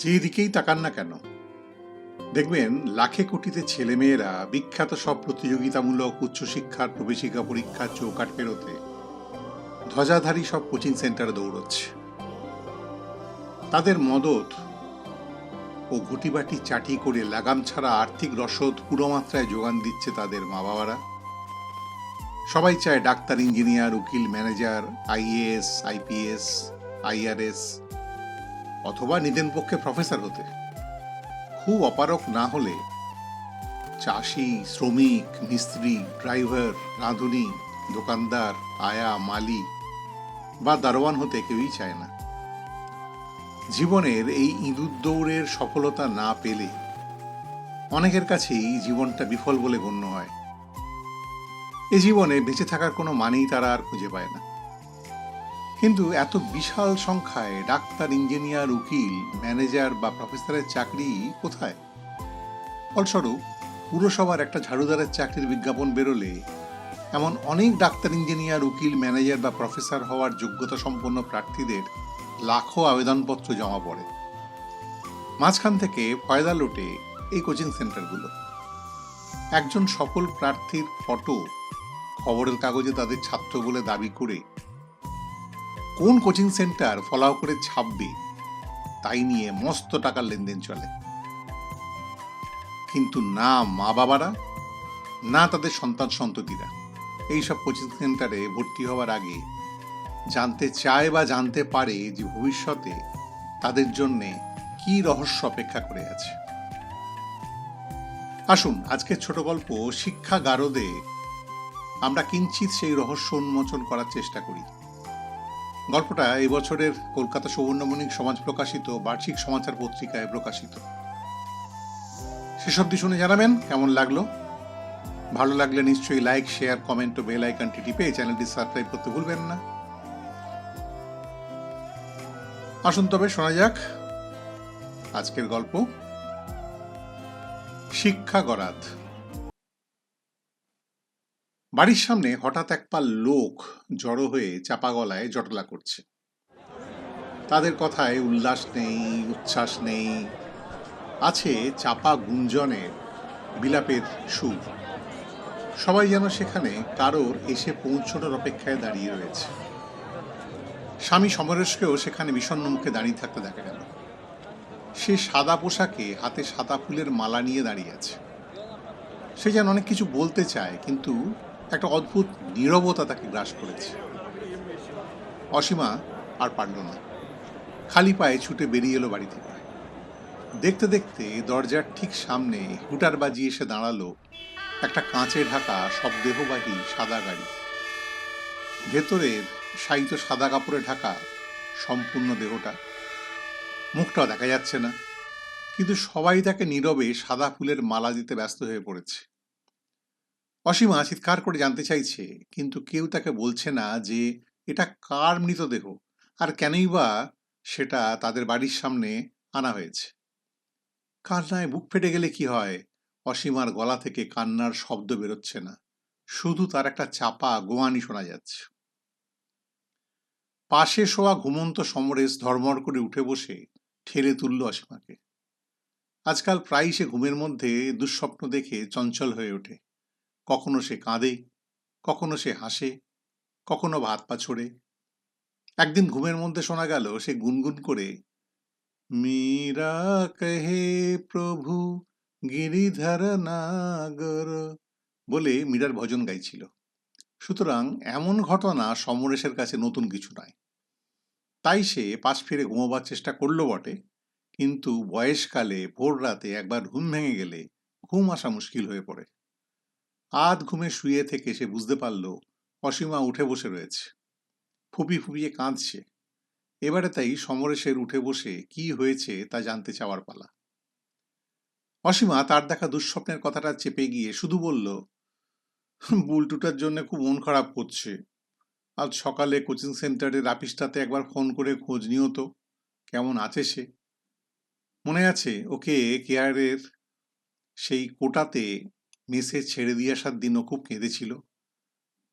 যেদিকেই তাকান না কেন, দেখবেন লাখে কোটিতে ছেলেমেয়েরা বিখ্যাত সব প্রতিযোগিতামূলক উচ্চশিক্ষার প্রবেশিকা পরীক্ষার চৌকাট পেরোতে ধ্বজাধারী সব কোচিং সেন্টারে দৌড়চ্ছে। তাদের মদত ও ঘুটিবাটি চাটি করে লাগাম ছাড়া আর্থিক রসদ পুরো মাত্রায় যোগান দিচ্ছে তাদের মা বাবারা সবাই চায় ডাক্তার, ইঞ্জিনিয়ার, উকিল, ম্যানেজার, আইএএস, আইপিএস, আইআরএস অথবা নিদেন পক্ষে প্রফেসর হতে। খুব অপারক না হলে চাষি, শ্রমিক, মিস্ত্রি ড্রাইভার রাঁধুনি, দোকানদার, আয়া মালি বা দারোয়ান হতে কেউই চায় না। জীবনের এই ইঁদুর দৌড়ের সফলতা না পেলে অনেকের কাছেই জীবনটা বিফল বলে গণ্য হয়। এ জীবনে বেঁচে থাকার কোনো মানেই তারা আর খুঁজে পায় না। কিন্তু এত বিশাল সংখ্যায় ডাক্তার, ইঞ্জিনিয়ার, উকিল, ম্যানেজার বা প্রফেসরের চাকরি কোথায়? ফলস্বরূপ, পুরসভার একটা ঝাড়ুদারের চাকরির বিজ্ঞাপন বেরোলে এমন অনেক ডাক্তার, ইঞ্জিনিয়ার, উকিল, ম্যানেজার বা প্রফেসর হওয়ার যোগ্যতা সম্পন্ন প্রার্থীদের লাখো আবেদনপত্র জমা পড়ে। মাঝখান থেকে ফয়দা লোটে এই কোচিং সেন্টারগুলো। একজন সফল প্রার্থীর ফটো খবরের কাগজে তাদের ছাত্র বলে দাবি করে কোন কোচিং সেন্টার ফলাও করে ছাপবে, তাই নিয়ে মস্ত টাকার লেনদেন চলে। কিন্তু না মা বাবারা না তাদের সন্তান সন্ততিরা এইসব কোচিং সেন্টারে ভর্তি হওয়ার আগে জানতে চায় বা জানতে পারে যে ভবিষ্যতে তাদের জন্যে কি রহস্য অপেক্ষা করে আছে। আসুন, আজকের ছোট গল্প শিক্ষা গারদে আমরা কিঞ্চিত সেই রহস্য উন্মোচন করার চেষ্টা করি। গল্পটা এবছরের কলকাতা সুবর্ণমণিক সমাজ প্রকাশিত, বার্ষিক সমাচার পত্রিকায় প্রকাশিত। সেসব দিয়ে শুনে জানাবেন, কেমন লাগল? ভালো লাগলে নিশ্চয়ই লাইক শেয়ার কমেন্ট ও বেল আইকনটি টিপে চ্যানেলটি সাবস্ক্রাইব করতে ভুলবেন না। আসুন তবে, শোনা যাক আজকের গল্প। শিক্ষা গরাদ। বাড়ির সামনে হঠাৎ এক পাল লোক জড়ো হয়ে চাপা গলায় জটলা করছে। তাদের কথায় উল্লাস নেই, উচ্ছ্বাস নেই। আছে চাপা গুঞ্জনের বিলাপের সুর। সবাই যেন সেখানে কারোর এসে পৌঁছানোর অপেক্ষায় দাঁড়িয়ে রয়েছে। স্বামী সমরেশকেও সেখানে বিষণ্ণ মুখে দাঁড়িয়ে থাকতে দেখা গেল। সে সাদা পোশাকে হাতে সাদা ফুলের মালা নিয়ে দাঁড়িয়ে আছে। সে যেন অনেক কিছু বলতে চায়, কিন্তু একটা অদ্ভুত নীরবতা তাকে গ্রাস করেছে। অসীমা আর পারল না। খালি পায়ে ছুটে বেরিয়ে এলো বাড়ি থেকে। দেখতে দেখতে দরজার ঠিক সামনে হুটার বাজিয়ে এসে দাঁড়াল একটা কাঁচে ঢাকা সব দেহবাহী সাদা গাড়ি। ভেতরের শায়িত সাদা কাপড়ে ঢাকা সম্পূর্ণ দেহটা। মুখটাও দেখা যাচ্ছে না, কিন্তু সবাই তাকে নীরবে সাদা ফুলের মালা দিতে ব্যস্ত হয়ে পড়েছে। অসীমা চিৎকার করে জানতে চাইছে, কিন্তু কেউ তাকে বলছে না যে এটা কার মৃতদেহ আর কেনই বা সেটা তাদের বাড়ির সামনে আনা হয়েছে। কান্নায় বুক ফেটে গেলে কি হয়? অসীমার গলা থেকে কান্নার শব্দ বেরোচ্ছে না। শুধু তার একটা চাপা গোয়ানি শোনা যাচ্ছে। পাশে শোয়া ঘুমন্ত সমরেশ ধর্মর করে উঠে বসে ঠেলে তুলল অসীমাকে। আজকাল প্রায়ই সে ঘুমের মধ্যে দুঃস্বপ্ন দেখে চঞ্চল হয়ে ওঠে। কখনো সে কাঁদে, কখনো সে হাসে, কখনো ভাত পা ছোড়ে। একদিন ঘুমের মধ্যে শোনা গেল, সে গুনগুন করে, মীরা কহে প্রভু, গিরিধর নাগর বলে মীরার ভজন গাইছিল। সুতরাং এমন ঘটনা সমরেশের কাছে নতুন কিছু নয়। তাই সে পাশ ফিরে ঘুমোবার চেষ্টা করল বটে, কিন্তু বয়সকালে ভোর রাতে একবার ঘুম ভেঙে গেলে ঘুম আসা মুশকিল হয়ে পড়ে। আধ ঘুমে শুয়ে থেকে সে বুঝতে পারল, অসীমা উঠে বসে রয়েছে। ফুপি ফুপিয়ে কাঁদছে। এবারে তাই সমরেশের উঠে বসে কি হয়েছে তা জানতে চাওয়ার পালা। অসীমা তার দেখা দুঃস্বপ্নের কথাটা চেপে গিয়ে শুধু বলল, বুলটুটার জন্য খুব মন খারাপ করছে। আজ সকালে কোচিং সেন্টারের আপিসটাতে একবার ফোন করে খোঁজ নিও তো, কেমন আছে সে? মনে আছে ওকে কেয়ারের সেই কোটাতে মেসে ছেড়ে দিয়ে আসার দিনও খুব কেঁদেছিল।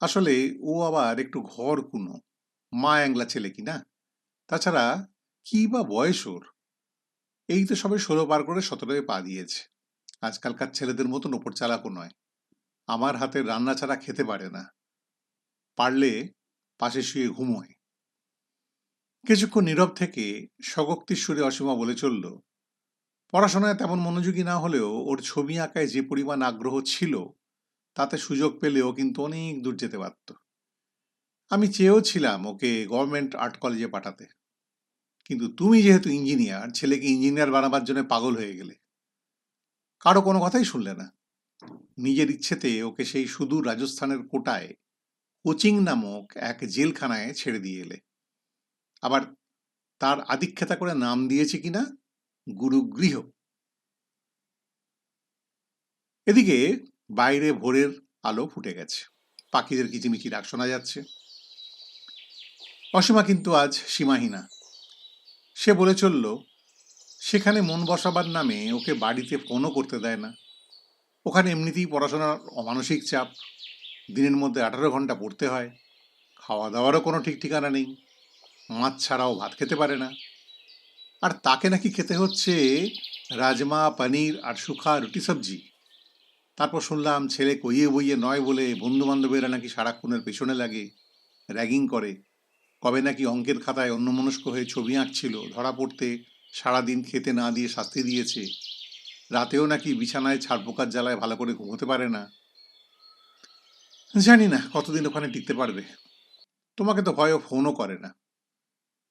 আসলে ও আবার একটু ঘর কুনো, মা অ্যাংলা ছেলে কি না? তাছাড়া কি বা বয়স ওর? এই তো সবে ষোলো পার করে সতেরোয় পা দিয়েছে। আজকালকার ছেলেদের মতন ওপর চালাকও নয়। আমার হাতের রান্না ছাড়া খেতে পারে না। পারলে পাশে শুয়ে ঘুমোয়। কিছুক্ষণ নীরব থেকে স্বগক্তির সুরে অসীমা বলে চলল পড়াশোনায় তেমন মনোযোগী না হলেও ওর ছবি আঁকায় যে পরিমাণ আগ্রহ ছিল, তাতে সুযোগ পেলেও কিন্তু অনেক দূর যেতে পারত। আমি চেয়েও ছিলাম ওকে গভর্নমেন্ট আর্ট কলেজে পাঠাতে। কিন্তু তুমি যেহেতু ইঞ্জিনিয়ার, ছেলেকে ইঞ্জিনিয়ার বানাবার জন্য পাগল হয়ে গেলে। কারও কোনো কথাই শুনলে না। নিজের ইচ্ছেতে ওকে সেই সুদূর রাজস্থানের কোটায় কোচিং নামক এক জেলখানায় ছেড়ে দিয়ে এলে। আবার তার আদিক্ষেতা করে নাম দিয়েছে কিনা গুরুগৃহ এদিকে বাইরে ভোরের আলো ফুটে গেছে। পাখিদের কিচিমিচি ডাক শোনা যাচ্ছে। অসীমা কিন্তু আজ সীমাহীনা। সে বলে চলল, সেখানে মন বসাবার নামে ওকে বাড়িতে ফোনও করতে দেয় না। ওখানে এমনিতেই পড়াশোনার অমানসিক চাপ। দিনের মধ্যে আঠারো ঘণ্টা পড়তে হয়। খাওয়া দাওয়ারও কোনো ঠিক ঠিকানা নেই। মাছ ছাড়াও ভাত খেতে পারে না। আর তাকে নাকি খেতে হচ্ছে রাজমা, পনির আর শুখা রুটি সবজি। তারপর শুনলাম ছেলে কইয়ে বইয়ে নয় বলে বন্ধু বান্ধবেরা নাকি সারাক্ষণের পেছনে লাগে, র্যাগিং করে। কবে নাকি অঙ্কের খাতায় অন্যমনস্ক হয়ে ছবি আঁকছিল, ধরা পড়তে সারাদিন খেতে না দিয়ে শাস্তি দিয়েছে। রাতেও নাকি বিছানায় ছাড়পোকার জ্বালায় ভালো করে ঘুমোতে পারে না। জানি না কতদিন ওখানে টিকতে পারবে। তোমাকে তো ভয়ও ফোনও করে না।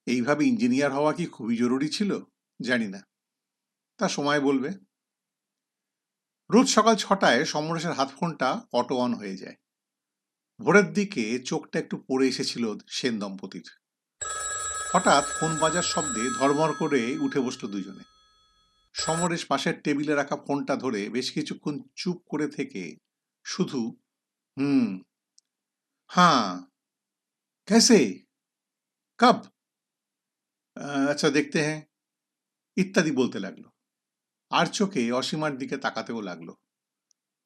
এইভাবে ইঞ্জিনিয়ার হওয়া কি খুবই জরুরি ছিল? জানি না। তা সময় বলবে। রোজ সকাল ছটায় সমরেশের হাত ফোনটা অটো অন হয়ে যায়। ভোরের দিকে চোখটা একটু পড়ে এসেছিল সেন দম্পতির। হঠাৎ ফোন বাজার শব্দে ধর্মর করে উঠে বসল দুজনে। সমরেশ পাশের টেবিলে রাখা ফোনটা ধরে বেশ কিছুক্ষণ চুপ করে থেকে শুধু, হুম হ্যাঁ কেসে? কব? আচ্ছা দেখতে হ্যাঁ। ইত্যাদি বলতে লাগল। আর চোখে অসীমার দিকে তাকাতেও লাগল।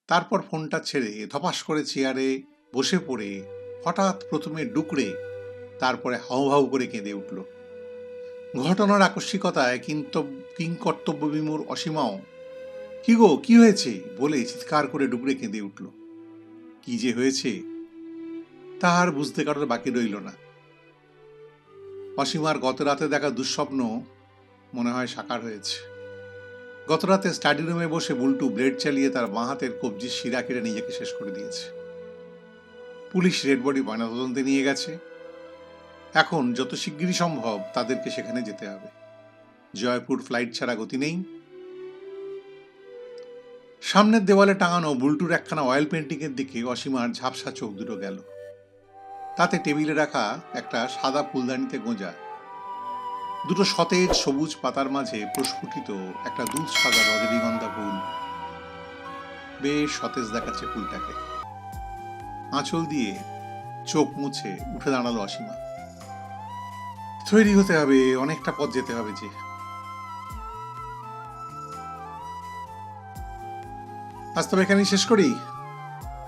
তারপর ফোনটা ছেড়ে ধপাস করে চেয়ারে বসে পড়ে হঠাৎ প্রথমে ডুকরে তারপরে হাউ হাউ করে কেঁদে উঠল। ঘটনার আকস্মিকতায় কিংকর্তব্য বিমূর অসীমাও, কি গো, কি হয়েছে? বলে চিৎকার করে ডুকরে কেঁদে উঠল। কি যে হয়েছে? তাহার বুঝতে কারোর বাকি রইল না। অসীমার গত রাতে দেখা দুঃস্বপ্ন মনে হয় সাকার হয়েছে। গত রাতে স্টাডি রুমে বসে বুলটু ব্লেড চালিয়ে তার বাঁ হাতের কবজির শিরা কেটে নিজেকে শেষ করে দিয়েছে। পুলিশ রেড বডি ময়নাতদন্তে নিয়ে গেছে। এখন যত শিগগিরই সম্ভব তাদেরকে সেখানে যেতে হবে। জয়পুর ফ্লাইট ছাড়া গতি নেই। সামনের দেওয়ালে টাঙানো বুলটুর একখানা অয়েল পেন্টিংয়ের দিকে অসীমার ঝাপসা চোখ দুটো গেল। তাতে টেবিলে রাখা একটা সাদা ফুলদানিতে গোঁজা। দুটো সতেজ সবুজ পাতার মাঝে প্রস্ফুটিত একটা দুধ সাদা রজনীগন্ধা ফুল। বেশ সতেজ দেখাচ্ছে ফুলটাকে। আঁচল দিয়ে চোখ মুছে উঠে দাঁড়াল অসীমা। তৈরি হতে হবে, অনেকটা পথ যেতে হবে যে। আজ তবে এখানেই শেষ করি।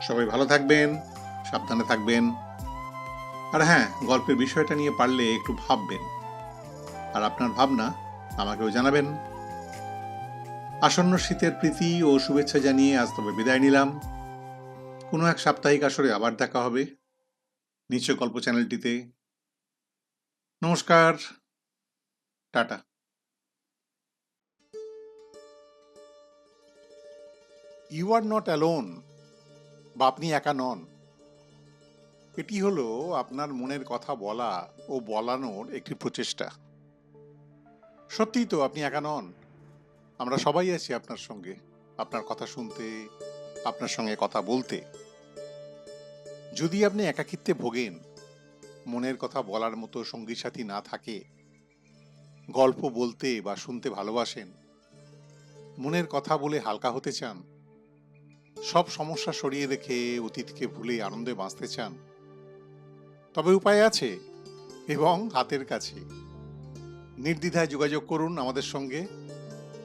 সবাই ভালো থাকবেন, সাবধানে থাকবেন। আর হ্যাঁ গল্পের বিষয়টা নিয়ে পারলে একটু ভাববেন। আর আপনার ভাবনা আমাকেও জানাবেন। আসন্ন শীতের প্রীতি ও শুভেচ্ছা জানিয়ে আজ তবে বিদায় নিলাম। কোনো এক সাপ্তাহিক আসরে আবার দেখা হবে। নিশ্চয় গল্প চ্যানেলটিতে। নমস্কার। Tata. You are not alone বা আপনি একা নন। এটি হলো আপনার মনের কথা বলা ও বলানোর একটি প্রচেষ্টা। সত্যিই তো আপনি একা নন। আমরা সবাই আছি আপনার সঙ্গে, আপনার কথা শুনতে, আপনার সঙ্গে কথা বলতে। যদি আপনি একাকিত্বে ভোগেন, মনের কথা বলার মতো সঙ্গী সাথী না থাকে, গল্প বলতে বা শুনতে ভালোবাসেন, মনের কথা বলে হালকা হতে চান, সব সমস্যা সরিয়ে রেখে অতীতকে ভুলে আনন্দে বাঁচতে চান তবে উপায় আছে এবং হাতের কাছে। নির্দ্বিধায় যোগাযোগ করুন আমাদের সঙ্গে।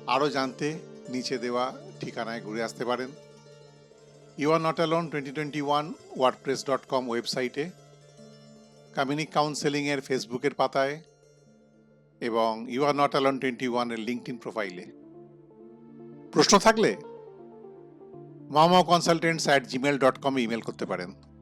আরও জানতে নিচে দেওয়া ঠিকানায় ঘুরে আসতে পারেন। You are not alone twenty twenty one WordPress dot com ওয়েবসাইটে কামিনিক কাউন্সেলিংয়ের ফেসবুকের পাতায় এবং you are not alone twenty ওয়ানের লিঙ্কড প্রোফাইলে প্রশ্ন থাকলে mama consultants at Gmail dot কমে ইমেল করতে পারেন।